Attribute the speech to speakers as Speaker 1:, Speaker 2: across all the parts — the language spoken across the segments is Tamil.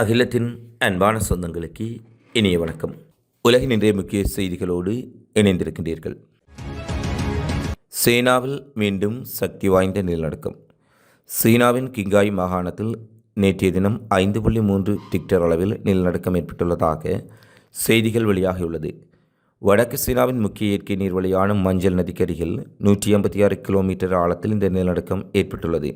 Speaker 1: அகிலத்தின் அன்பான சொந்தங்களுக்கு இனிய வணக்கம். உலகின் இன்றைய முக்கிய செய்திகளோடு இணைந்திருக்கின்றீர்கள். சீனாவில் மீண்டும் சக்தி வாய்ந்த நிலநடுக்கம். சீனாவின் கிங்காய் மாகாணத்தில் நேற்றைய தினம் ஐந்து புள்ளி மூன்று டிக்டர் அளவில் நிலநடுக்கம் ஏற்பட்டுள்ளதாக செய்திகள் வெளியாகியுள்ளது. வடக்கு சீனாவின் முக்கிய இயற்கை நீர்வழியான மஞ்சள் நதிக்கருகில் நூற்றி ஐம்பத்தி ஆறு கிலோமீட்டர் ஆழத்தில் இந்த நிலநடுக்கம் ஏற்பட்டுள்ளது.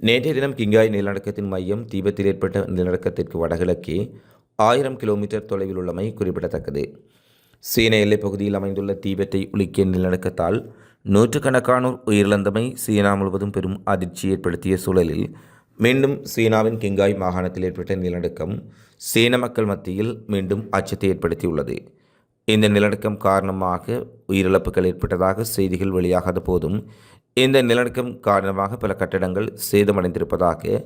Speaker 1: நேற்றைய தினம் கிங்காய் நிலநடுக்கத்தின் மையம் தீபத்தில் ஏற்பட்ட நிலநடுக்கத்திற்கு வடகிழக்கே ஆயிரம் கிலோமீட்டர் தொலைவில் உள்ளமை குறிப்பிடத்தக்கது. சீன எல்லைப் பகுதியில் அமைந்துள்ள தீபத்தை உலுக்கிய நிலநடுக்கத்தால் நூற்றுக்கணக்கானோர் உயிரிழந்தமை சீனா முழுவதும் பெரும் அதிர்ச்சி ஏற்படுத்திய சூழலில் மீண்டும் சீனாவின் கிங்காய் மாகாணத்தில் ஏற்பட்ட நிலநடுக்கம் சீன மக்கள் மத்தியில் மீண்டும் அச்சத்தை ஏற்படுத்தியுள்ளது. இந்த நிலநடுக்கம் காரணமாக உயிரிழப்புகள் ஏற்பட்டதாக செய்திகள் வெளியாகாத போதும் இந்த நிலநடுக்கம் காரணமாக பல கட்டடங்கள் சேதமடைந்திருப்பதாக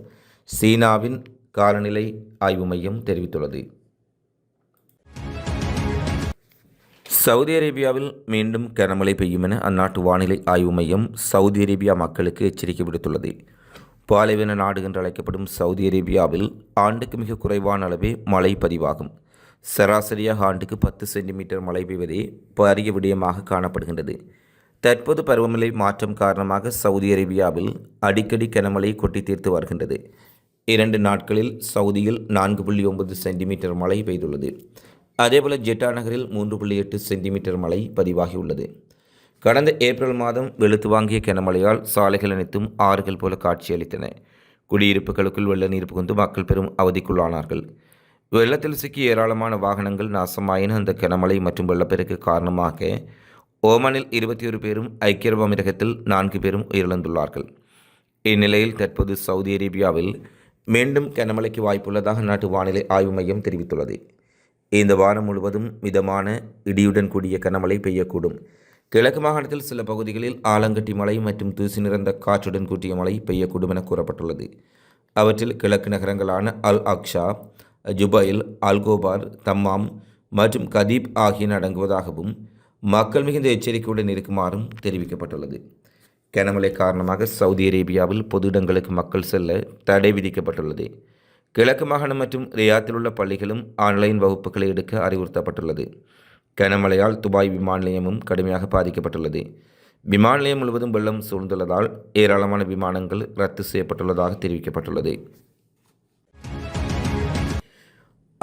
Speaker 1: சீனாவின் காலநிலை ஆய்வு மையம் தெரிவித்துள்ளது. சவுதி அரேபியாவில் மீண்டும் கனமழை பெய்யும் என அந்நாட்டு வானிலை ஆய்வு மையம் சவுதி அரேபியா மக்களுக்கு எச்சரிக்கை விடுத்துள்ளது. பாலைவன நாடு என்று அழைக்கப்படும் சவுதி அரேபியாவில் ஆண்டுக்கு மிக குறைவான அளவே மழை பதிவாகும். சராசரியாக ஆண்டுக்கு பத்து சென்டிமீட்டர் மழை பெய்வதே அரிய விடயமாக காணப்படுகின்றது. தற்போது பருவநிலை மாற்றம் காரணமாக சவுதி அரேபியாவில் அடிக்கடி கனமழை கொட்டி தீர்த்து வருகின்றது. இரண்டு நாட்களில் சவுதியில் நான்கு புள்ளி ஒன்பது சென்டிமீட்டர் மழை பெய்துள்ளது. அதேபோல் ஜெட்டா நகரில் மூன்று புள்ளி எட்டு சென்டிமீட்டர் மழை பதிவாகியுள்ளது. கடந்த ஏப்ரல் மாதம் வெளுத்து வாங்கிய கனமழையால் சாலைகள் அனைத்தும் ஆறுகள் போல காட்சியளித்தன. குடியிருப்புகளுக்குள் வெள்ள நீர் புகுந்து மக்கள் பெரும் அவதிக்குள்ளானார்கள். வெள்ளத்தில் சிக்கிய ஏராளமான வாகனங்கள் நாசமாயின. அந்த கனமழை மற்றும் வெள்ளப்பெருக்கு காரணமாக ஓமானில் இருபத்தி ஒரு பேரும் ஐக்கிய அரபு அமீரகத்தில் நான்கு பேரும் உயிரிழந்துள்ளார்கள். இந்நிலையில் தற்போது சவுதி அரேபியாவில் மீண்டும் கனமழைக்கு வாய்ப்புள்ளதாக நாட்டு வானிலை ஆய்வு மையம் தெரிவித்துள்ளது. இந்த வாரம் முழுவதும் மிதமான இடியுடன் கூடிய கனமழை பெய்யக்கூடும். கிழக்கு மாகாணத்தில் சில பகுதிகளில் ஆலங்கட்டி மழை மற்றும் தூசி நிறைந்த காற்றுடன் கூட்டிய மழை பெய்யக்கூடும் என கூறப்பட்டுள்ளது. அவற்றில் கிழக்கு நகரங்களான அல் அக்ஷா ஜுபைல் அல்கோபார் தம்மாம் மற்றும் கதீப் ஆகியன அடங்குவதாகவும் மக்கள் மிகுந்த எச்சரிக்கையுடன் இருக்குமாறும் தெரிவிக்கப்பட்டுள்ளது. கனமழை காரணமாக சவுதி அரேபியாவில் பொது இடங்களுக்கு மக்கள் செல்ல தடை விதிக்கப்பட்டுள்ளது. கிழக்கு மாகாணம் மற்றும் ரியாத்தில் உள்ள பள்ளிகளும் ஆன்லைன் வகுப்புகளை எடுக்க அறிவுறுத்தப்பட்டுள்ளது. கனமழையால் துபாய் விமான நிலையமும் கடுமையாக பாதிக்கப்பட்டுள்ளது. விமான நிலையம் முழுவதும் வெள்ளம் சூழ்ந்துள்ளதால் ஏராளமான விமானங்கள் ரத்து செய்யப்பட்டுள்ளதாக தெரிவிக்கப்பட்டுள்ளது.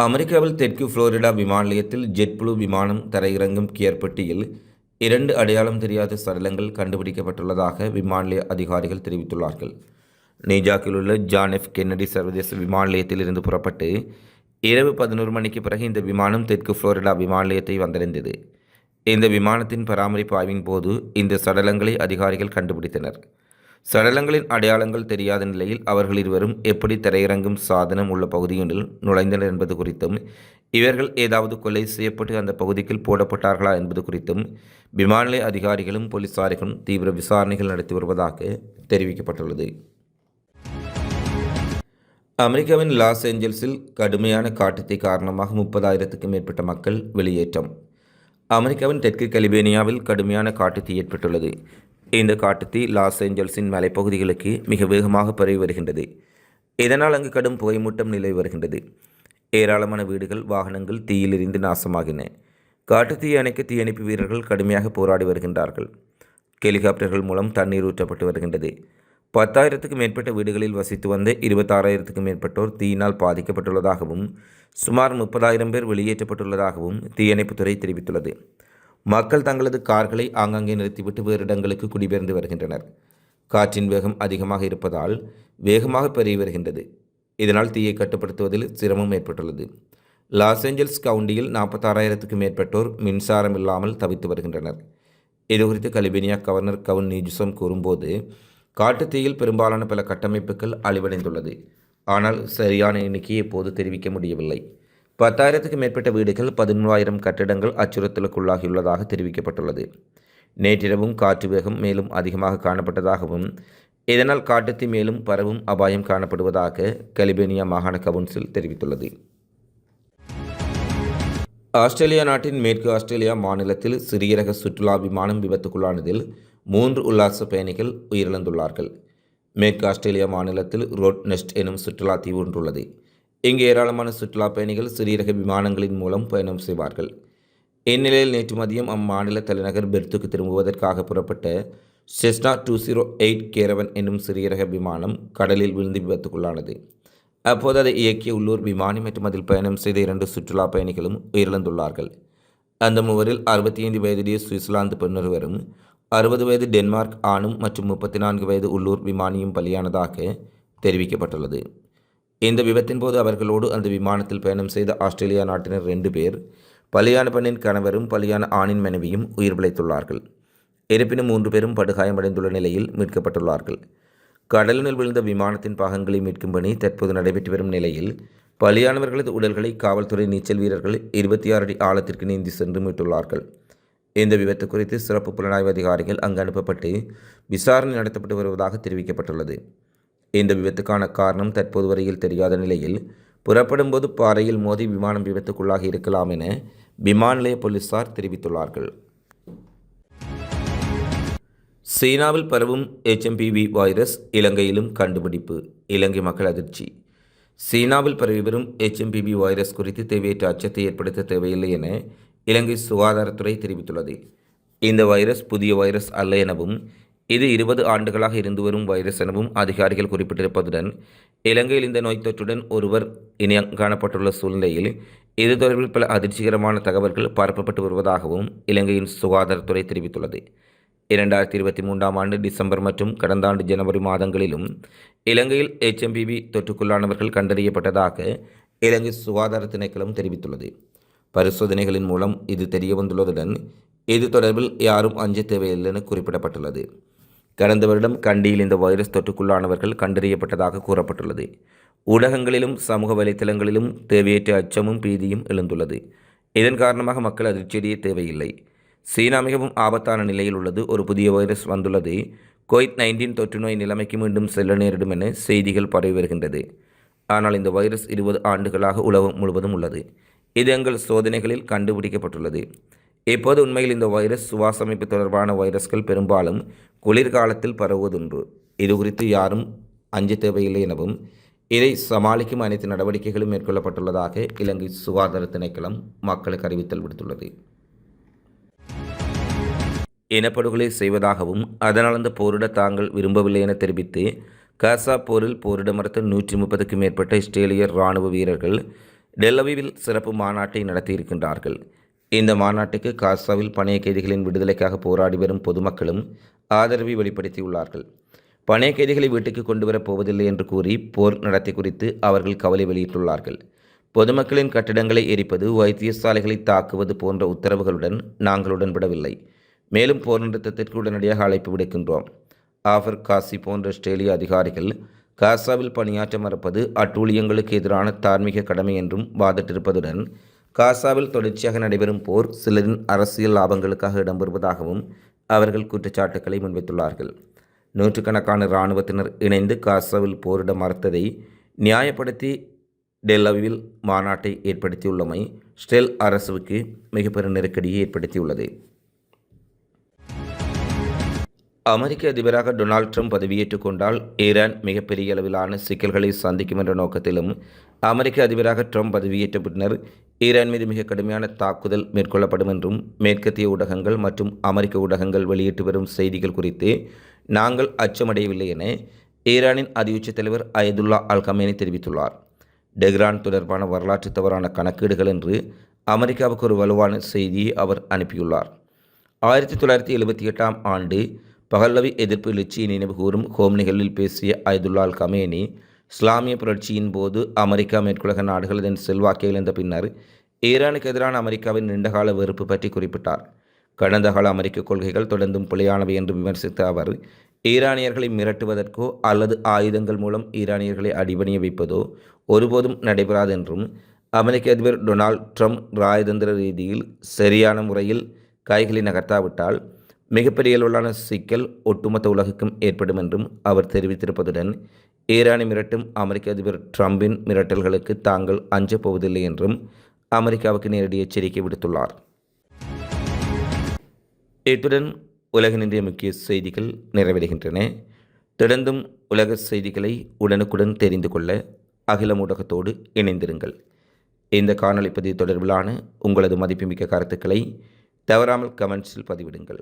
Speaker 1: அமெரிக்காவில் தெற்கு புளோரிடா விமான நிலையத்தில் ஜெட் ப்ளூ விமானம் தரையிறங்கும் கியர்பட்டியில் இரண்டு அடையாளம் தெரியாத சடலங்கள் கண்டுபிடிக்கப்பட்டுள்ளதாக விமான நிலைய அதிகாரிகள் தெரிவித்துள்ளார்கள். நீஜாக்கில் உள்ள ஜான் எஃப் கென்னடி சர்வதேச விமான நிலையத்தில் இருந்து புறப்பட்டு இரவு பதினோரு மணிக்கு பிறகு இந்த விமானம் தெற்கு புளோரிடா விமான நிலையத்தை வந்தடைந்தது. இந்த விமானத்தின் பராமரிப்பு ஆய்வின் போது இந்த சடலங்களை அதிகாரிகள் கண்டுபிடித்தனர். சடலங்களின் அடையாளங்கள் தெரியாத நிலையில் அவர்கள் இருவரும் எப்படி தரையிறங்கும் சாதனம் உள்ள பகுதிகளில் நுழைந்தனர் என்பது குறித்தும் இவர்கள் ஏதாவது கொலை செய்யப்பட்டு அந்த பகுதிக்குள் போடப்பட்டார்களா என்பது குறித்தும் விமான நிலைய அதிகாரிகளும் போலீசார்களும் தீவிர விசாரணைகள் நடத்தி வருவதாக தெரிவிக்கப்பட்டுள்ளது. அமெரிக்காவின் லாஸ் ஏஞ்சல்ஸில் கடுமையான காட்டுத்தீ காரணமாக முப்பதாயிரத்துக்கும் மேற்பட்ட மக்கள் வெளியேற்றம். அமெரிக்காவின் தெற்கு கலிபேனியாவில் கடுமையான காட்டுத்தீ ஏற்பட்டுள்ளது. இந்த காட்டுத்தீ லாஸ் ஏஞ்சல்ஸின் மலைப்பகுதிகளுக்கு மிக வேகமாக பரவி வருகின்றது. இதனால் அங்கு கடும் புகைமூட்டம் நிலவி வருகின்றது. ஏராளமான வீடுகள் வாகனங்கள் தீயில் எரிந்து நாசமாகின காட்டுத்தீயை அணைக்க தீயணைப்பு வீரர்கள் கடுமையாக போராடி வருகின்றார்கள். ஹெலிகாப்டர்கள் மூலம் தண்ணீர் ஊற்றப்பட்டு வருகின்றது. பத்தாயிரத்துக்கும் மேற்பட்ட வீடுகளில் வசித்து வந்த இருபத்தாறாயிரத்துக்கும் மேற்பட்டோர் தீயினால் பாதிக்கப்பட்டுள்ளதாகவும் சுமார் முப்பதாயிரம் பேர் வெளியேற்றப்பட்டுள்ளதாகவும் தீயணைப்புத்துறை தெரிவித்துள்ளது. மக்கள் தங்களது கார்களை ஆங்காங்கே நிறுத்திவிட்டு வேறு இடங்களுக்கு குடிபெயர்ந்து வருகின்றனர். காற்றின் வேகம் அதிகமாக இருப்பதால் வேகமாக பெருகி வருகின்றது. இதனால் தீயை கட்டுப்படுத்துவதில் சிரமம் ஏற்பட்டுள்ளது. லாஸ் ஏஞ்சல்ஸ் கவுண்டியில் நாற்பத்தாறாயிரத்துக்கும் மேற்பட்டோர் மின்சாரம் இல்லாமல் தவித்து வருகின்றனர். இதுகுறித்து கலிபேனியா கவர்னர் கவுன் நீஜுசம் கூறும்போது காட்டுத்தீயில் பெரும்பாலான பல கட்டமைப்புகள் அழிவடைந்துள்ளது. ஆனால் சரியான எண்ணிக்கையை இப்போது தெரிவிக்க முடியவில்லை. பத்தாயிரத்துக்கு மேற்பட்ட வீடுகள் பதினோராயிரம் கட்டிடங்கள் அச்சுறுத்தலுக்குள்ளாகியுள்ளதாக தெரிவிக்கப்பட்டுள்ளது. நேற்றிரவும் காற்று வேகம் மேலும் அதிகமாக காணப்பட்டதாகவும் இதனால் காட்டுத்தீ மேலும் பரவும் அபாயம் காணப்படுவதாக கலிபேனியா மாகாண கவுன்சில் தெரிவித்துள்ளது. ஆஸ்திரேலியா நாட்டின் மேற்கு ஆஸ்திரேலியா மாநிலத்தில் சிறிய ரக சுற்றுலா விமானம் விபத்துக்குள்ளானதில் மூன்று உல்லாச பயணிகள் உயிரிழந்துள்ளார்கள். மேற்கு ஆஸ்திரேலியா மாநிலத்தில் ரோட் நெஸ்ட் எனும் சுற்றுலா தீவு ஒன்றுள்ளது. இங்கு ஏராளமான சுற்றுலா பயணிகள் சிறியரக விமானங்களின் மூலம் பயணம் செய்வார்கள். இந்நிலையில் நேற்று மதியம் அம்மாநில தலைநகர் பெர்த்துக்கு திரும்புவதற்காக புறப்பட்ட Cessna two zero eight caravan என்னும் சிறியரக விமானம் கடலில் விழுந்து விபத்துக்குள்ளானது. அப்போது அதை இயக்கிய உள்ளூர் விமானி மற்றும் அதில் பயணம் செய்த இரண்டு சுற்றுலா பயணிகளும் உயிரிழந்துள்ளார்கள். அந்த மூவரில் அறுபத்தி ஐந்து வயதுடைய சுவிட்சர்லாந்து பெண்ணொருவரும் அறுபது வயது டென்மார்க் ஆணும் மற்றும் முப்பத்தி நான்கு வயது உள்ளூர் விமானியும் பலியானதாக தெரிவிக்கப்பட்டுள்ளது. இந்த விபத்தின் போது அவர்களோடு அந்த விமானத்தில் பயணம் செய்த ஆஸ்திரேலியா நாட்டினர் ரெண்டு பேர் பலியான பெண்ணின் கணவரும் பலியான ஆணின் மனைவியும் உயிர் பிழைத்துள்ளார்கள். இருப்பினும் மூன்று பேரும் படுகாயமடைந்துள்ள நிலையில் மீட்கப்பட்டுள்ளார்கள். கடலினுள் விழுந்த விமானத்தின் பாகங்களை மீட்கும் பணி தற்போது நடைபெற்று வரும் நிலையில் பலியானவர்களது உடல்களை காவல்துறை நீச்சல் வீரர்கள் இருபத்தி ஆறு அடி ஆழத்திற்கு நீந்தி சென்று மீட்டுள்ளார்கள். இந்த விபத்து குறித்து சிறப்பு புலனாய்வு அதிகாரிகள் அங்கு அனுப்பப்பட்டு விசாரணை நடத்தப்பட்டு வருவதாக தெரிவிக்கப்பட்டுள்ளது. இந்த விபத்துக்கான காரணம் தற்போது வரையில் தெரியாத நிலையில் புறப்படும் போது பாறையில் மோதி விமானம் விபத்துக்குள்ளாகி இருக்கலாம் என விமான நிலைய போலீசார் தெரிவித்துள்ளார்கள். சீனாவில் பரவும் HMPV வைரஸ் இலங்கையிலும் கண்டுபிடிப்பு இலங்கை மக்கள் அதிர்ச்சி. சீனாவில் பரவி வரும் HMPV வைரஸ் குறித்து தேவையற்ற அச்சத்தை ஏற்படுத்த தேவையில்லை என இலங்கை சுகாதாரத்துறை தெரிவித்துள்ளது. இந்த வைரஸ் புதிய வைரஸ் அல்ல எனவும் இது இருபது ஆண்டுகளாக இருந்து வரும் வைரஸ் எனவும் அதிகாரிகள் குறிப்பிட்டிருப்பதுடன் இலங்கையில் இந்த நோய் தொற்றுடன் ஒருவர் இணைய காணப்பட்டுள்ள சூழ்நிலையில் இது தொடர்பில் பல அதிர்ச்சிகரமான தகவல்கள் பரப்பப்பட்டு வருவதாகவும் இலங்கையின் சுகாதாரத்துறை தெரிவித்துள்ளது. இரண்டாயிரத்தி இருபத்தி மூன்றாம் ஆண்டு டிசம்பர் மற்றும் கடந்த ஆண்டு ஜனவரி மாதங்களிலும் இலங்கையில் எச்எம்பிபி தொற்றுக்குள்ளானவர்கள் கண்டறியப்பட்டதாக இலங்கை சுகாதார திணைக்களம் தெரிவித்துள்ளது. பரிசோதனைகளின் மூலம் இது தெரிய வந்துள்ளதுடன் இது தொடர்பில் யாரும் அஞ்ச தேவையில்லை என குறிப்பிடப்பட்டுள்ளது. கடந்த வருடம் கண்டியில் இந்த வைரஸ் தொற்றுக்குள்ளானவர்கள் கண்டறியப்பட்டதாக கூறப்பட்டுள்ளது. ஊடகங்களிலும் சமூக வலைத்தளங்களிலும் தேவையற்ற அச்சமும் பீதியும் எழுந்துள்ளது. இதன் காரணமாக மக்கள் அதிர்ச்சியடைய தேவையில்லை. சீனா மிகவும் ஆபத்தான நிலையில் உள்ளது. ஒரு புதிய வைரஸ் வந்துள்ளது. கோவிட் நைன்டீன் தொற்று நோய் நிலைமைக்கு மீண்டும் செல்ல நேரிடும் என செய்திகள் பரவி வருகின்றது. ஆனால் இந்த வைரஸ் இருபது ஆண்டுகளாக உலகம் முழுவதும் உள்ளது. இது எங்கள் சோதனைகளில் கண்டுபிடிக்கப்பட்டுள்ளது. இப்போது உண்மையில் இந்த வைரஸ் சுவாசமைப்பு தொடர்பான வைரஸ்கள் பெரும்பாலும் குளிர்காலத்தில் பரவுவதுண்டு. இது குறித்து யாரும் அஞ்ச தேவையில்லை எனவும் இதை சமாளிக்கும் அனைத்து நடவடிக்கைகளும் மேற்கொள்ளப்பட்டுள்ளதாக இலங்கை சுகாதார திணைக்களம் மக்களுக்கு அறிவித்தல் விடுத்துள்ளது. இனப்படுகொலை செய்வதாகவும் அதனால் அந்த போரிட தாங்கள் விரும்பவில்லை என தெரிவித்து காசா போரில் போரிட மறுத்த நூற்றி முப்பதுக்கும் மேற்பட்ட இஸ்ரேலிய இராணுவ வீரர்கள் டெல்லவிவில் சிறப்பு மாநாட்டை நடத்தியிருக்கின்றார்கள். இந்த மாநாட்டுக்கு காசாவில் பணைய கைதிகளின் விடுதலைக்காக போராடி வரும் பொதுமக்களும் ஆதரவை வெளிப்படுத்தியுள்ளார்கள். பணைய கைதிகளை வீட்டுக்கு கொண்டு வரப் போவதில்லை என்று கூறி போர் நடத்தி குறித்து அவர்கள் கவலை வெளியிட்டுள்ளார்கள். பொதுமக்களின் கட்டிடங்களை எரிப்பது வைத்தியசாலைகளை தாக்குவது போன்ற உத்தரவுகளுடன் நாங்கள் உடன்படவில்லை. மேலும் போர் நிறுத்தத்திற்கு உடனடியாக அழைப்பு விடுக்கின்றோம். ஆஃபர் காசி போன்ற ஆஸ்திரேலிய அதிகாரிகள் காசாவில் பணியாற்ற மறுப்பது அட்டூழியங்களுக்கு எதிரான தார்மீக கடமை என்றும் வாதிட்டிருப்பதுடன் காசாவில் தொடர்ச்சியாக நடைபெறும் போர் சிலரின் அரசியல் லாபங்களுக்காக இடம்பெறுவதாகவும் அவர்கள் குற்றச்சாட்டுக்களை முன்வைத்துள்ளார்கள். நூற்றுக்கணக்கான இராணுவத்தினர் இணைந்து காசாவில் போரிட மறுத்ததை நியாயப்படுத்தி டெல்லவில் மாநாட்டை ஏற்படுத்தியுள்ளமை ஸ்டெல் அரசுக்கு மிகப்பெரும் நெருக்கடியை ஏற்படுத்தியுள்ளது. அமெரிக்க அதிபராக டொனால்ட் ட்ரம்ப் பதவியேற்றுக் கொண்டால் ஈரான் மிகப்பெரிய அளவிலான சிக்கல்களை சந்திக்கும் என்ற நோக்கத்திலும் அமெரிக்க அதிபராக ட்ரம்ப் பதவியேற்ற பின்னர் ஈரான் மீது மிக கடுமையான தாக்குதல் மேற்கொள்ளப்படும் என்றும் மேற்கத்திய ஊடகங்கள் மற்றும் அமெரிக்க ஊடகங்கள் வெளியிட்டு வரும் செய்திகள் குறித்து நாங்கள் அச்சமடையவில்லை என ஈரானின் அதியுச்ச தலைவர் அயதுல்லா அல் கமேனி தெரிவித்துள்ளார். டெஹ்ரான் தொடர்பான வரலாற்று தவறான கணக்கீடுகள் என்று அமெரிக்காவுக்கு ஒரு வலுவான செய்தியை அவர் அனுப்பியுள்ளார். ஆயிரத்தி தொள்ளாயிரத்தி எழுபத்தி எட்டாம் ஆண்டு பகல்லவி எதிர்ப்பு எழுச்சியை நினைவுகூரும் ஹோம் நிகழ்வில் பேசிய அயதுல்லால் கமேனி இஸ்லாமிய புரட்சியின் போது அமெரிக்கா மேற்குலக நாடுகள் இதன் செல்வாக்கை இழந்த பின்னர் ஈரானுக்கு எதிரான அமெரிக்காவின் நீண்டகால வெறுப்பு பற்றி குறிப்பிட்டார். கடந்த கால அமெரிக்க கொள்கைகள் தொடர்ந்தும் பிழையானவை என்று விமர்சித்த அவர் ஈரானியர்களை மிரட்டுவதற்கோ அல்லது ஆயுதங்கள் மூலம் ஈரானியர்களை அடிபணிய வைப்பதோ ஒருபோதும் நடைபெறாது என்றும் அமெரிக்க அதிபர் டொனால்ட் ட்ரம்ப் ராஜதந்திர ரீதியில் சரியான முறையில் கைகளை நகர்த்தாவிட்டால் மிகப்பெரிய அளவிலான சிக்கல் ஒட்டுமொத்த உலகுக்கும் ஏற்படும் என்றும் அவர் தெரிவித்திருப்பதுடன் ஈரானை மிரட்டும் அமெரிக்க அதிபர் ட்ரம்பின் மிரட்டல்களுக்கு தாங்கள் அஞ்சப் போவதில்லை என்றும் அமெரிக்காவுக்கு நேரடி எச்சரிக்கை விடுத்துள்ளார். இத்துடன் உலகினுடைய முக்கிய செய்திகள் நிறைவடைகின்றன. தொடர்ந்தும் உலக செய்திகளை உடனுக்குடன் தெரிந்து கொள்ள அகில ஊடகத்தோடு இணைந்திருங்கள். இந்த காணொலி பதிவு தொடர்பிலான உங்களது மதிப்புமிக்க கருத்துக்களை தவறாமல் கமெண்ட்ஸில் பதிவிடுங்கள்.